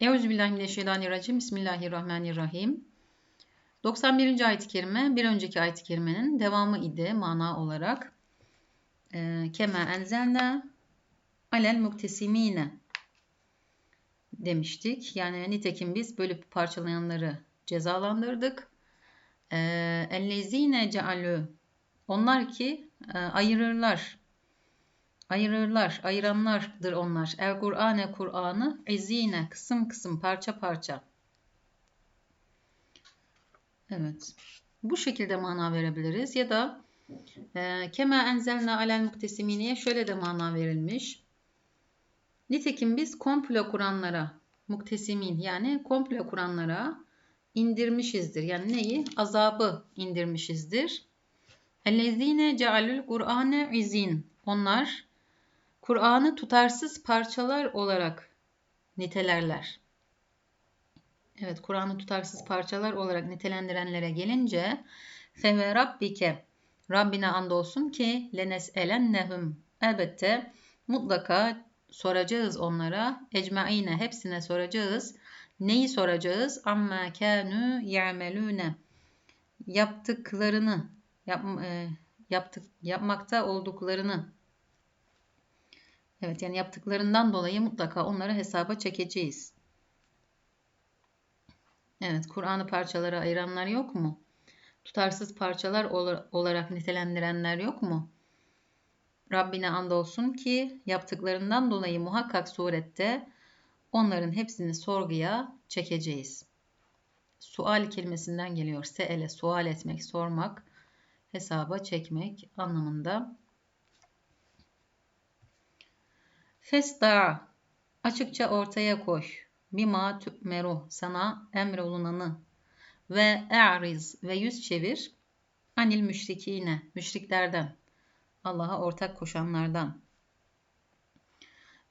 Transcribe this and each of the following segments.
Euzubillahimineşşeytanirracim. Bismillahirrahmanirrahim. 91. ayet-i kerime bir önceki ayet-i kerimenin devamı idi mana olarak. Ee, Kema enzelna alel muktesimine demiştik. Yani nitekim biz bölüp parçalayanları cezalandırdık. Ee, ellezine cealü onlar ki e, ayırırlar ayırırlar, ayıranlardır onlar. El Kur'ane Kur'an'ı ezine kısım kısım parça parça. Evet. Bu şekilde mana verebiliriz ya da e, kema enzelna alel muktesiminiye şöyle de mana verilmiş. Nitekim biz komplo kuranlara, muktesimin yani komplo kuranlara indirmişizdir. Yani neyi? Azabı indirmişizdir. Ellezine cealül Kur'ane izin. Onlar Kur'an'ı tutarsız parçalar olarak nitelerler. Evet, Kur'an'ı tutarsız parçalar olarak nitelendirenlere gelince Feve Rabbike Rabbine andolsun ki lenes elennehum elbette mutlaka soracağız onlara ecmaine hepsine soracağız. Neyi soracağız? Amma kanu ya'melune yaptıklarını yap, e, yaptık yapmakta olduklarını Evet yani yaptıklarından dolayı mutlaka onları hesaba çekeceğiz. Evet Kur'an'ı parçalara ayıranlar yok mu? Tutarsız parçalar olarak nitelendirenler yok mu? Rabbine andolsun ki yaptıklarından dolayı muhakkak surette onların hepsini sorguya çekeceğiz. Sual kelimesinden geliyor. Seele, sual etmek, sormak, hesaba çekmek anlamında. Festa açıkça ortaya koy. Bima tü'meru sana emrolunanı ve e'riz ve yüz çevir anil müşrikine müşriklerden Allah'a ortak koşanlardan.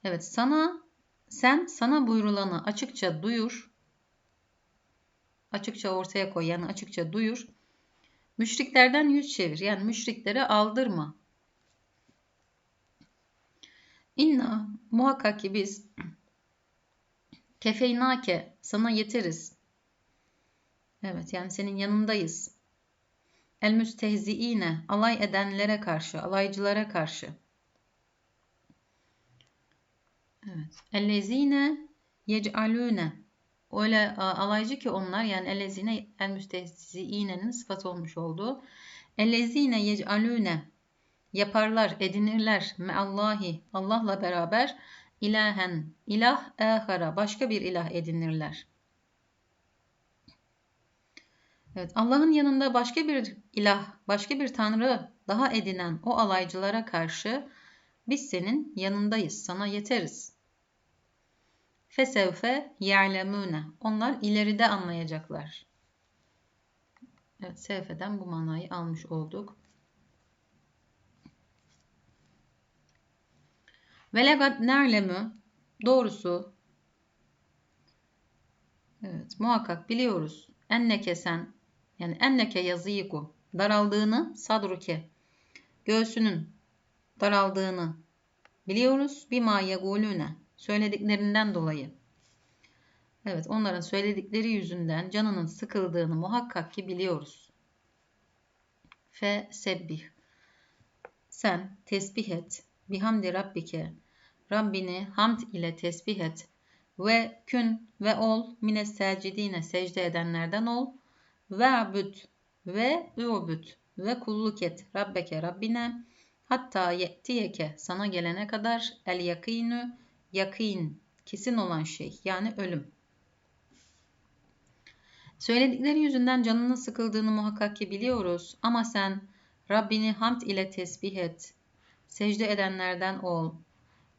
Evet sana sen sana buyurulanı açıkça duyur. Açıkça ortaya koy yani açıkça duyur. Müşriklerden yüz çevir yani müşriklere aldırma. İnna muhakkak ki biz kefeynake sana yeteriz. Evet yani senin yanındayız. El müstehziine alay edenlere karşı, alaycılara karşı. Evet. Ellezine yec'alune öyle alaycı ki onlar yani ellezine el müstehziine'nin sıfat olmuş olduğu. Ellezine yec'alune yaparlar, edinirler meallahi Allah'la beraber ilahen ilah ehara başka bir ilah edinirler. Evet, Allah'ın yanında başka bir ilah, başka bir tanrı daha edinen o alaycılara karşı biz senin yanındayız, sana yeteriz. Fesevfe yerlemune. Onlar ileride anlayacaklar. Evet, sevfeden bu manayı almış olduk. Ve legat nerlemü doğrusu evet muhakkak biliyoruz. Enneke sen yani enneke yazıyku daraldığını sadruke göğsünün daraldığını biliyoruz. Bima yegulüne söylediklerinden dolayı. Evet onların söyledikleri yüzünden canının sıkıldığını muhakkak ki biliyoruz. Fe sebbih. Sen tesbih et. Bihamdi rabbike Rabbini hamd ile tesbih et ve kün ve ol mine secidine secde edenlerden ol ve abüd ve übüd ve kulluk et Rabbeke Rabbine hatta ye'tiyeke sana gelene kadar el yakinu yakin kesin olan şey yani ölüm. Söyledikleri yüzünden canının sıkıldığını muhakkak ki biliyoruz ama sen Rabbini hamd ile tesbih et. Secde edenlerden ol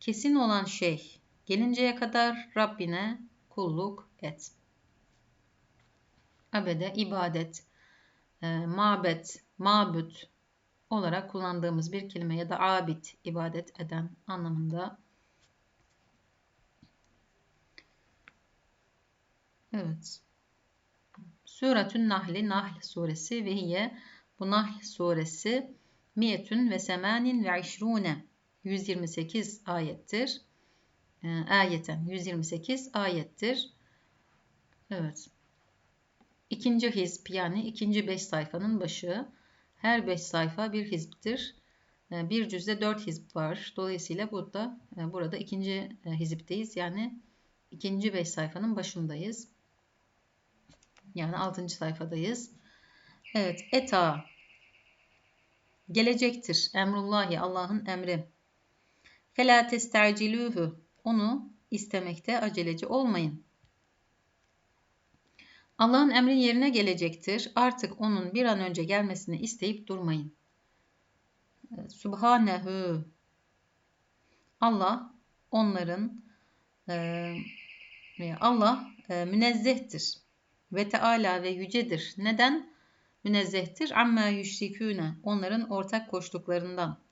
kesin olan şey gelinceye kadar Rabbine kulluk et. Abede, ibadet, e, mabet, mabüt olarak kullandığımız bir kelime ya da abid, ibadet eden anlamında. Evet. Suretün Nahli, Nahl suresi ve hiye bu Nahl suresi miyetün ve semanin ve işrune 128 ayettir. E, ayeten 128 ayettir. Evet. İkinci hizp yani ikinci beş sayfanın başı. Her beş sayfa bir hiziptir. Ee, bir cüzde dört hizip var. Dolayısıyla burada e, burada ikinci e, hizipteyiz. Yani ikinci beş sayfanın başındayız. Yani altıncı sayfadayız. Evet. Eta gelecektir. Emrullahi Allah'ın emri. Fela testercilûhü onu istemekte aceleci olmayın. Allah'ın emri yerine gelecektir. Artık onun bir an önce gelmesini isteyip durmayın. Subhanehu. Allah onların e, Allah e, münezzehtir. Ve Teala ve yücedir. Neden? Münezzehtir. Amma yüşrikûne. Onların ortak koştuklarından.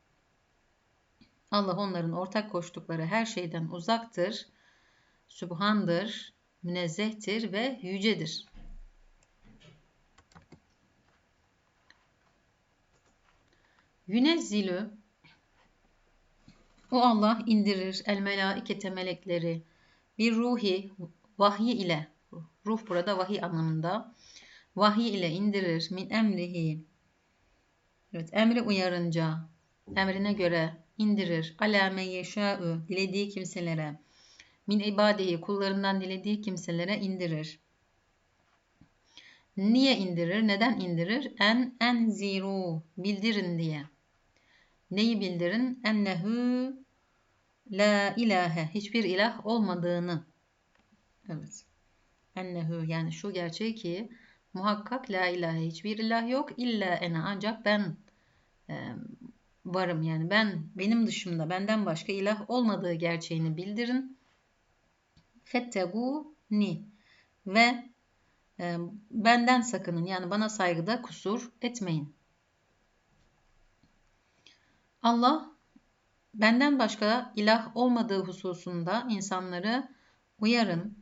Allah onların ortak koştukları her şeyden uzaktır. Subhandır, münezzehtir ve yücedir. Yünezzilü o Allah indirir el melaikete melekleri bir ruhi vahyi ile ruh burada vahiy anlamında vahiy ile indirir min emrihi evet emri uyarınca emrine göre indirir ala men yeşâ'ü dilediği kimselere min ibadihi kullarından dilediği kimselere indirir. Niye indirir? Neden indirir? En en ziru bildirin diye. Neyi bildirin? Ennehu la ilahe hiçbir ilah olmadığını. Evet. Ennehu yani şu gerçeği ki muhakkak la ilahe hiçbir ilah yok illa ene ancak ben varım yani ben benim dışımda benden başka ilah olmadığı gerçeğini bildirin. Fettegu ni ve e, benden sakının yani bana saygıda kusur etmeyin. Allah benden başka ilah olmadığı hususunda insanları uyarın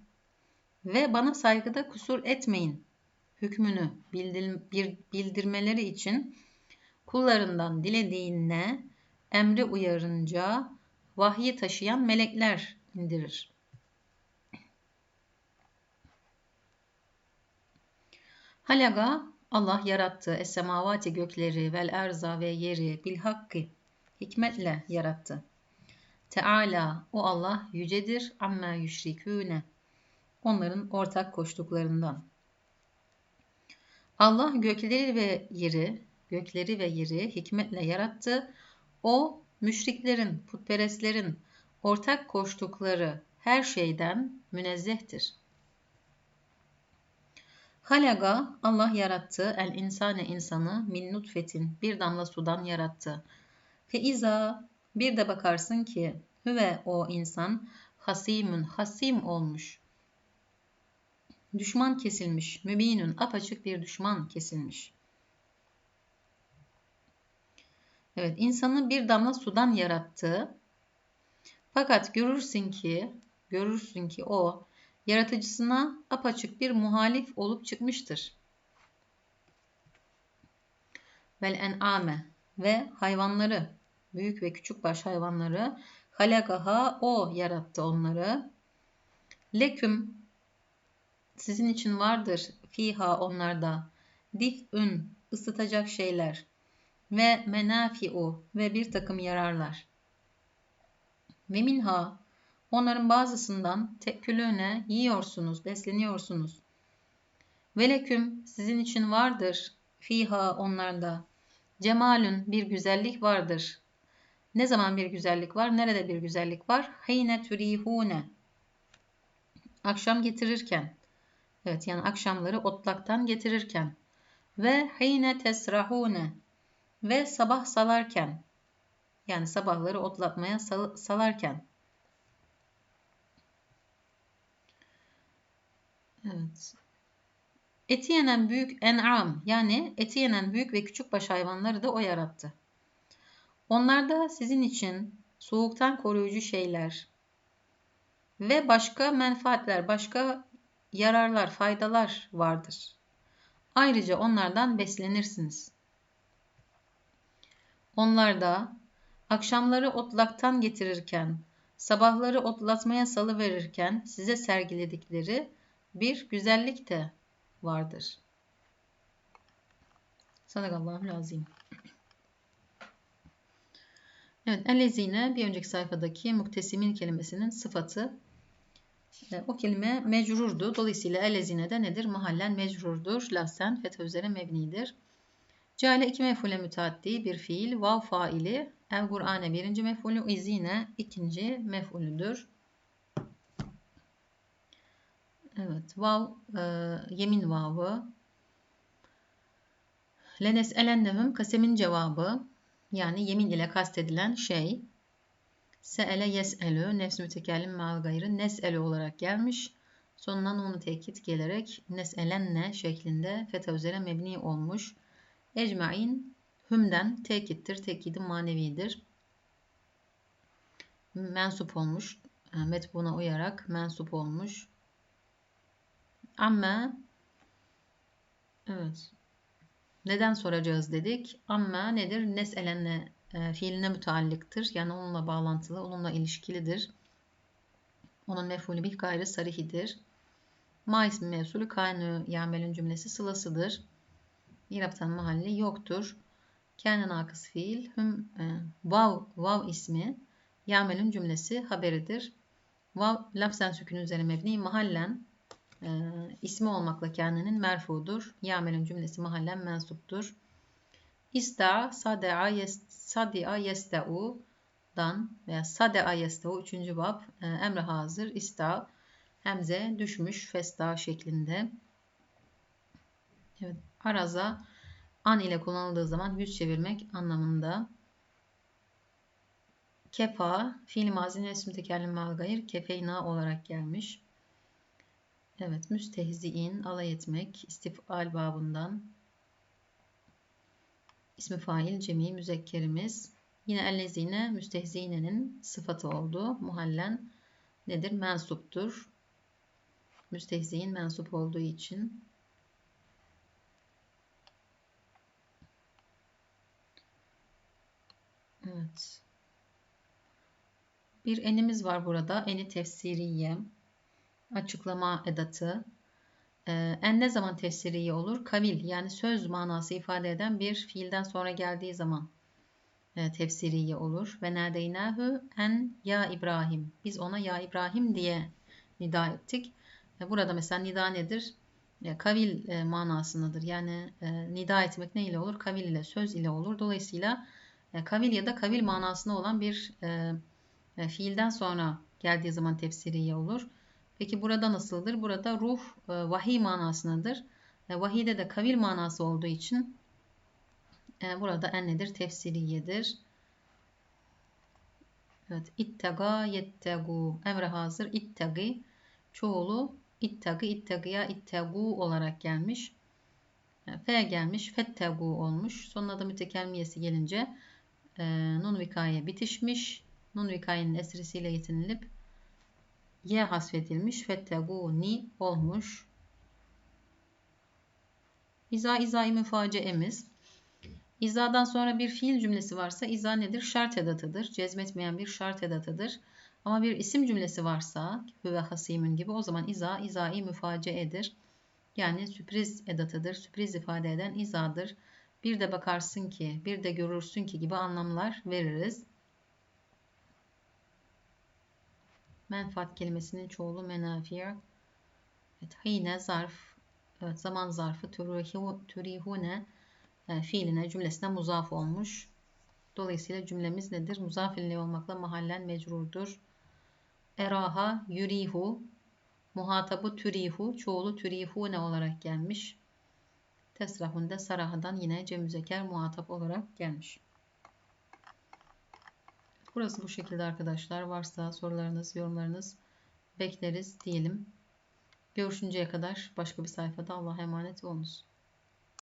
ve bana saygıda kusur etmeyin hükmünü bildirmeleri için kullarından dilediğine emri uyarınca vahyi taşıyan melekler indirir. Halaga Allah yarattı esemavati gökleri vel erza ve yeri bil hakkı hikmetle yarattı. Teala o Allah yücedir amma yüşrikûne onların ortak koştuklarından. Allah gökleri ve yeri gökleri ve yeri hikmetle yarattı. O müşriklerin, putperestlerin ortak koştukları her şeyden münezzehtir. Halaga Allah yarattı el insane insanı min nutfetin bir damla sudan yarattı. Fe iza bir de bakarsın ki hüve o insan hasimun hasim olmuş. Düşman kesilmiş. Mübinün apaçık bir düşman kesilmiş. Evet, insanı bir damla sudan yarattı. Fakat görürsün ki, görürsün ki o yaratıcısına apaçık bir muhalif olup çıkmıştır. Vel en'ame ve hayvanları, büyük ve küçük baş hayvanları halagaha o yarattı onları. Leküm sizin için vardır fiha onlarda dif'ün ısıtacak şeyler ve menafi'u ve bir takım yararlar. Ve minha onların bazısından tekülüne yiyorsunuz, besleniyorsunuz. Veleküm sizin için vardır fiha onlarda. Cemalün bir güzellik vardır. Ne zaman bir güzellik var? Nerede bir güzellik var? Heyne türihune. Akşam getirirken. Evet yani akşamları otlaktan getirirken. Ve heyne tesrahune ve sabah salarken yani sabahları otlatmaya sal salarken Evet. Eti yenen büyük en'am yani eti yenen büyük ve küçük baş hayvanları da o yarattı. Onlarda sizin için soğuktan koruyucu şeyler ve başka menfaatler, başka yararlar, faydalar vardır. Ayrıca onlardan beslenirsiniz. Onlar da akşamları otlaktan getirirken, sabahları otlatmaya salı verirken size sergiledikleri bir güzellik de vardır. Sadakallahu lazim. Evet, ellezine bir önceki sayfadaki muktesimin kelimesinin sıfatı. E, o kelime mecrurdu. Dolayısıyla ellezine de nedir? Mahallen mecrurdur. Lasen fetha üzere mebnidir. Ceale iki mefule müteaddi bir fiil. Vav faili. El Kur'ane birinci mefulü. izine ikinci mefulüdür. Evet. Vav e, yemin vavı. Lenes elennehum kasemin cevabı. Yani yemin ile kastedilen şey. Se'ele yes'elü nefs mütekellim mal gayrı nes'elü olarak gelmiş. Sonuna nunu tekit gelerek nes'elenne şeklinde fetha üzere mebni olmuş. Ecmain hümden tekittir. Tekidi manevidir. Mensup olmuş. E, metbuna uyarak mensup olmuş. Ama evet. Neden soracağız dedik. Ama nedir? Nes'elenle e, fiiline müteallıktır. Yani onunla bağlantılı, onunla ilişkilidir. Onun mefulü bir gayrı sarihidir. Ma ismi mevsulü kaynı yamelin cümlesi sılasıdır. İraptan mahalli yoktur. Kâne nakıs fiil hüm e, vav, vav ismi yamelin cümlesi haberidir. Vav lafzen sükün üzerine mebni mahallen e, ismi olmakla kendinin merfudur. Yamelin cümlesi mahallen mensuptur. İsta, sadea, yes, sadia, yesteu dan veya sadea yesteu üçüncü bab e, emre hazır ista hemze düşmüş festa şeklinde. Evet, araza an ile kullanıldığı zaman yüz çevirmek anlamında. Kefa, fiil mazinin esmi tekerlim gayr, kefeyna olarak gelmiş. Evet, müstehziin, alay etmek, istifal babından. İsmi fail, cemi, müzekkerimiz. Yine ellezine müstehzinenin sıfatı oldu. Muhallen nedir? Mensuptur. Müstehziin mensup olduğu için. Evet. Bir enimiz var burada. Eni tefsiriye açıklama edatı. Ee, en ne zaman tefsiriye olur? Kavil yani söz manası ifade eden bir fiilden sonra geldiği zaman e, tefsiriye olur. Ve neredeynahu en ya İbrahim. Biz ona ya İbrahim diye nida ettik. E, burada mesela nida nedir? E, kavil e, manasındadır. Yani e, nida etmek ne ile olur? Kavil ile, söz ile olur. Dolayısıyla kavil ya da kavil manasında olan bir e, e, fiilden sonra geldiği zaman tefsiriye olur. Peki burada nasıldır? Burada ruh e, vahiy manasındadır. E, vahide de kavil manası olduğu için e, burada en nedir? Tefsiriyedir. Evet. İttega yettegu. Emre hazır. İttegi. Çoğulu ittegi, ittegiya, ittegu olarak gelmiş. E, F gelmiş. Fettegu olmuş. Sonuna da mütekelmiyesi gelince e, nun vikaye bitişmiş. Nun vikayenin esrisiyle yetinilip Y hasfedilmiş. Fetteguni olmuş. İza izai müfaceemiz. İzadan sonra bir fiil cümlesi varsa iza nedir? Şart edatıdır. Cezmetmeyen bir şart edatıdır. Ama bir isim cümlesi varsa hüve hasimin gibi o zaman iza izai müfaceedir. Yani sürpriz edatıdır. Sürpriz ifade eden izadır. Bir de bakarsın ki, bir de görürsün ki gibi anlamlar veririz. Menfaat kelimesinin çoğulu menafiye. Evet, hine zarf, evet, zaman zarfı türihune e, fiiline cümlesine muzaf olmuş. Dolayısıyla cümlemiz nedir? Muzaf ile olmakla mahallen mecrurdur. Eraha yurihu muhatabı türihu çoğulu türihune olarak gelmiş. Tesrahunde sarahadan yine cemüzeker muhatap olarak gelmiş. Burası bu şekilde arkadaşlar. Varsa sorularınız, yorumlarınız bekleriz diyelim. Görüşünceye kadar başka bir sayfada Allah'a emanet olunuz.